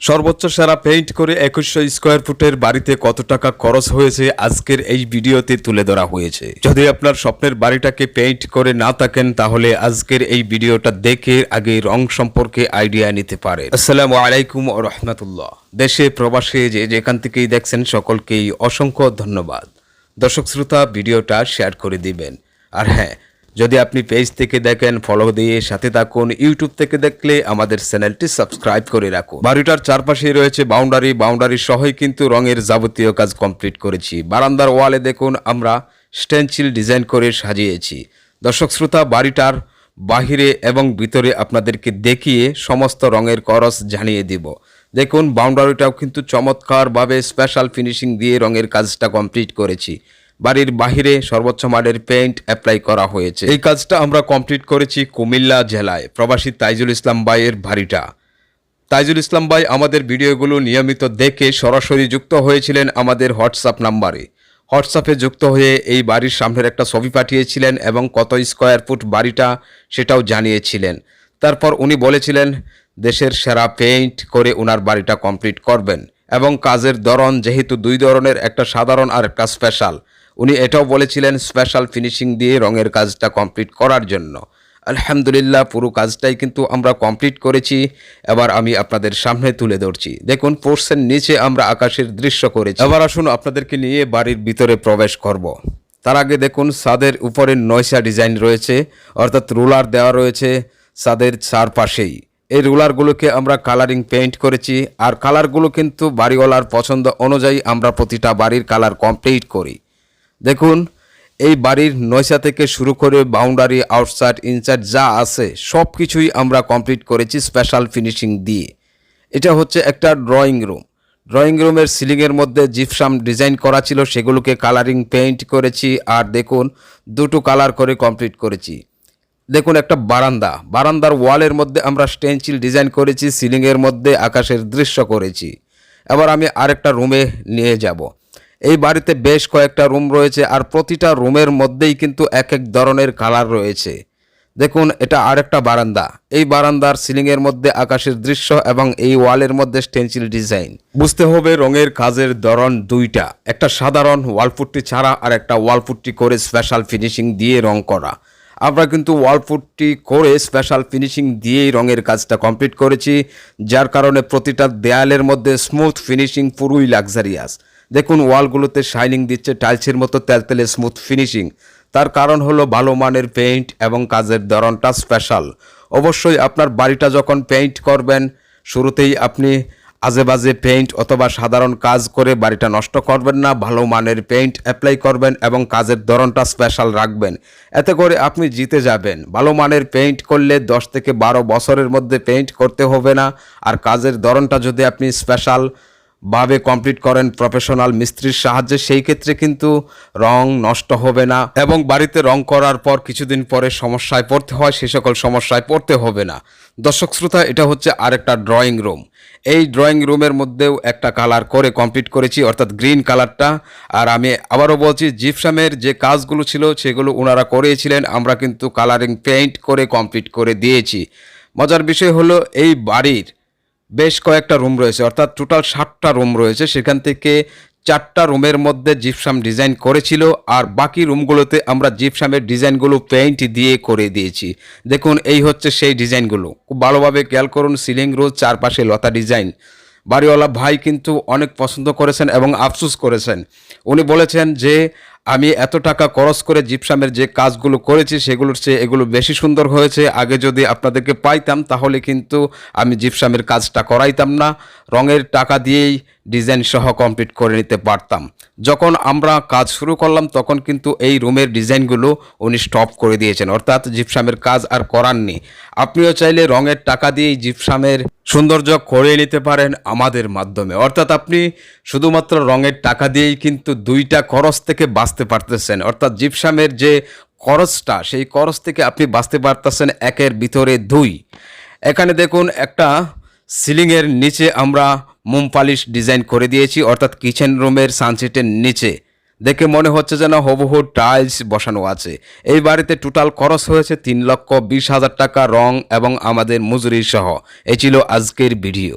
সর্বোচ্চ সেরা পেইন্ট করে একুশশো স্কোয়ার ফুটের বাড়িতে কত টাকা খরচ হয়েছে আজকের এই ভিডিওতে তুলে ধরা হয়েছে। যদি আপনার স্বপ্নের বাড়িটাকে পেইন্ট করে না থাকেন, তাহলে আজকের এই ভিডিওটা দেখে আগে রং সম্পর্কে আইডিয়া নিতে পারে আসসালামু আলাইকুম রহমতুল্লাহ। দেশে প্রবাসে যে যেখান থেকেই দেখছেন, সকলকেই অসংখ্য ধন্যবাদ। দর্শক শ্রোতা, ভিডিওটা শেয়ার করে দিবেন। আর হ্যাঁ যদি আপনি পেজ থেকে দেখেন ফলো দিয়ে সাথে থাকুন ইউটিউব থেকে দেখলে আমাদের চ্যানেলটি সাবস্ক্রাইব করে রাখুন। বাড়িটার চারপাশে রয়েছে বাউন্ডারি বাউন্ডারি সহই কিন্তু রঙের যাবতীয় কাজ কমপ্লিট করেছি। বারান্দার ওয়ালে দেখুন, আমরা স্টেনচিল ডিজাইন করে সাজিয়েছি। দর্শক শ্রোতা, বাড়িটার বাহিরে এবং ভিতরে আপনাদেরকে দেখিয়ে সমস্ত রঙের করস জানিয়ে দিব। দেখুন বাউন্ডারিটাও কিন্তু চমৎকারভাবে স্পেশাল ফিনিশিং দিয়ে রঙের কাজটা কমপ্লিট করেছি। বাড়ির বাহিরে সর্বোচ্চ মানের পেইন্ট অ্যাপ্লাই করা হয়েছে। এই কাজটা আমরা কমপ্লিট করেছি কুমিল্লা জেলায়। প্রবাসী তাইজুল ইসলাম বাইয়ের বাড়িটা। তাইজুল ইসলাম ভাই আমাদের ভিডিওগুলো নিয়মিত দেখে সরাসরি যুক্ত হয়েছিলেন আমাদের হোয়াটসঅ্যাপ নাম্বারে। হোয়াটসঅ্যাপে যুক্ত হয়ে এই বাড়ির সামনের একটা ছবি পাঠিয়েছিলেন এবং কত স্কোয়ার ফুট বাড়িটা সেটাও জানিয়েছিলেন। তারপর উনি বলেছিলেন, দেশের সেরা পেইন্ট করে ওনার বাড়িটা কমপ্লিট করবেন এবং কাজের ধরন যেহেতু দুই ধরনের, একটা সাধারণ আর একটা স্পেশাল উনি এটাও বলেছিলেন স্পেশাল ফিনিশিং দিয়ে রঙের কাজটা কমপ্লিট করার জন্য। আলহামদুলিল্লাহ, পুরো কাজটাই কিন্তু আমরা কমপ্লিট করেছি। এবার আমি আপনাদের সামনে তুলে ধরছি। দেখুন পোর্সের নিচে আমরা আকাশের দৃশ্য করেছি। এবার আসুন আপনাদেরকে নিয়ে বাড়ির ভিতরে প্রবেশ করব। তার আগে দেখুন সাদের উপরে নয়সা ডিজাইন রয়েছে, অর্থাৎ রুলার দেওয়া রয়েছে সাদের চারপাশেই। এই রুলারগুলোকে আমরা কালারিং পেইন্ট করেছি, আর কালারগুলো কিন্তু বাড়িওয়ালার পছন্দ অনুযায়ী আমরা প্রতিটা বাড়ির কালার কমপ্লিট করি। দেখুন, এই বাড়ির নয়সা থেকে শুরু করে বাউন্ডারি, আউটসাইড, ইনসাইড যা আছে সব কিছুই আমরা কমপ্লিট করেছি স্পেশাল ফিনিশিং দিয়ে। এটা হচ্ছে একটা ড্রয়িং রুম। ড্রয়িং রুমের সিলিংয়ের মধ্যে জিপসাম ডিজাইন করা ছিল, সেগুলোকে কালারিং পেইন্ট করেছি, আর দেখুন, দুটো কালার করে কমপ্লিট করেছি। দেখুন, একটা বারান্দা। বারান্দার ওয়ালের মধ্যে আমরা স্টেনচিল ডিজাইন করেছি, সিলিংয়ের মধ্যে আকাশের দৃশ্য করেছি। এবার আমি আরেকটা রুমে নিয়ে যাব। এই বাড়িতে বেশ কয়েকটা রুম রয়েছে আর প্রতিটা রুমের মধ্যেই কিন্তু এক এক ধরনের কালার রয়েছে। দেখুন, এটা আরেকটা বারান্দা। এই বারান্দার সিলিংয়ের মধ্যে আকাশের দৃশ্য এবং এই ওয়ালের মধ্যে স্টেনচিল ডিজাইন বুঝতে হবে রঙের কাজের ধরন দুইটা। একটা সাধারণ ওয়ালপুট্টি ছাড়া আর একটা ওয়ালপুট্টি করে স্পেশাল ফিনিশিং দিয়ে রং করা। আমরা কিন্তু ওয়ালপুটটি করে স্পেশাল ফিনিশিং দিয়েই রঙের কাজটা কমপ্লিট করেছি, যার কারণে প্রতিটা দেয়ালের মধ্যে স্মুথ ফিনিশিং পুরোই লাক্সারিয়াস দেখুন, ওয়ালগুলোতে শাইনিং দিচ্ছে টাইলসের মতো তেলতেলে স্মুথ ফিনিশিং তার কারণ হলো ভালো মানের পেইন্ট এবং কাজের ধরনটা স্পেশাল অবশ্যই আপনার বাড়িটা যখন পেইন্ট করবেন, শুরুতেই আপনি আজে বাজে পেইন্ট অথবা সাধারণ কাজ করে বাড়িটা নষ্ট করবেন না, ভালো মানের পেইন্ট অ্যাপ্লাই করবেন এবং কাজের ধরনটা স্পেশাল রাখবেন। এতে করে আপনি জিতে যাবেন। ভালো মানের পেইন্ট করলে দশ থেকে বারো বছরের মধ্যে পেইন্ট করতে হবে না, আর কাজের ধরনটা যদি আপনি স্পেশাল ভাবে কমপ্লিট করেন প্রফেশনাল মিস্ত্রির সাহায্যে, সেই ক্ষেত্রে কিন্তু রং নষ্ট হবে না এবং বাড়িতে রং করার পর কিছুদিন পরে সমস্যায় পড়তে হয়, সে সকল সমস্যায় পড়তে হবে না। দর্শক শ্রোতা, এটা হচ্ছে আরেকটা ড্রয়িং রুম এই ড্রয়িং রুমের মধ্যেও একটা কালার করে কমপ্লিট করেছি, অর্থাৎ গ্রিন কালারটা আর আমি আবারও বলছি জিপসামের যে কাজগুলো ছিল, সেগুলো ওনারা করেছিলেন, আমরা কিন্তু কালারিং পেইন্ট করে কমপ্লিট করে দিয়েছি। মজার বিষয় হলো, এই বাড়ির বেশ কয়েকটা রুম রয়েছে, অর্থাৎ টোটাল ষাটটা রুম রয়েছে। সেখান থেকে চারটা রুমের মধ্যে জিপসাম ডিজাইন করেছিল আর বাকি রুমগুলোতে আমরা জিপসামের ডিজাইনগুলো পেইন্ট দিয়ে করে দিয়েছি। দেখুন, এই হচ্ছে সেই ডিজাইনগুলো খুব ভালোভাবে খেয়াল করুন সিলিং রোজ চারপাশে লতা ডিজাইন বাড়িওয়ালা ভাই কিন্তু অনেক পছন্দ করেছেন এবং আফসুস করেছেন। উনি বলেছেন যে আমি এত টাকা খরচ করে জিপসামের যে কাজগুলো করেছি, সেগুলোর চেয়ে এগুলো বেশি সুন্দর হয়েছে। আগে যদি আপনাদেরকে পাইতাম, তাহলে কিন্তু আমি জিপসামের কাজটা করাইতাম না। রঙের টাকা দিয়েই ডিজাইন সহ কমপ্লিট করে নিতে পারতাম। যখন আমরা কাজ শুরু করলাম, তখন কিন্তু এই রুমের ডিজাইনগুলো উনি স্টপ করে দিয়েছেন। অর্থাৎ জিপসামের কাজ আর করাননি আপনিও চাইলে রঙের টাকা দিয়েই জিপসামের সৌন্দর্য করে নিতে পারেন আমাদের মাধ্যমে। অর্থাৎ আপনি শুধুমাত্র রঙের টাকা দিয়েই কিন্তু দুইটা খরচ থেকে বাঁচতে পারতেছেন। অর্থাৎ জিপসামের যে খরচটা, সেই খরচ থেকে আপনি বাঁচতে পারতেছেন একের ভিতরে দুই। এখানে দেখুন, একটা সিলিংয়ের নিচে আমরা মোম পালিশ ডিজাইন করে দিয়েছি, অর্থাৎ কিচেন রুমের সানসেটের নিচে। দেখে মনে হচ্ছে যেন হবহু টাইলস বসানো আছে। এই বাড়িতে টোটাল খরচ হয়েছে তিন লক্ষ বিশ হাজার টাকা রং এবং আমাদের মজুরি সহ। এই ছিল আজকের ভিডিও।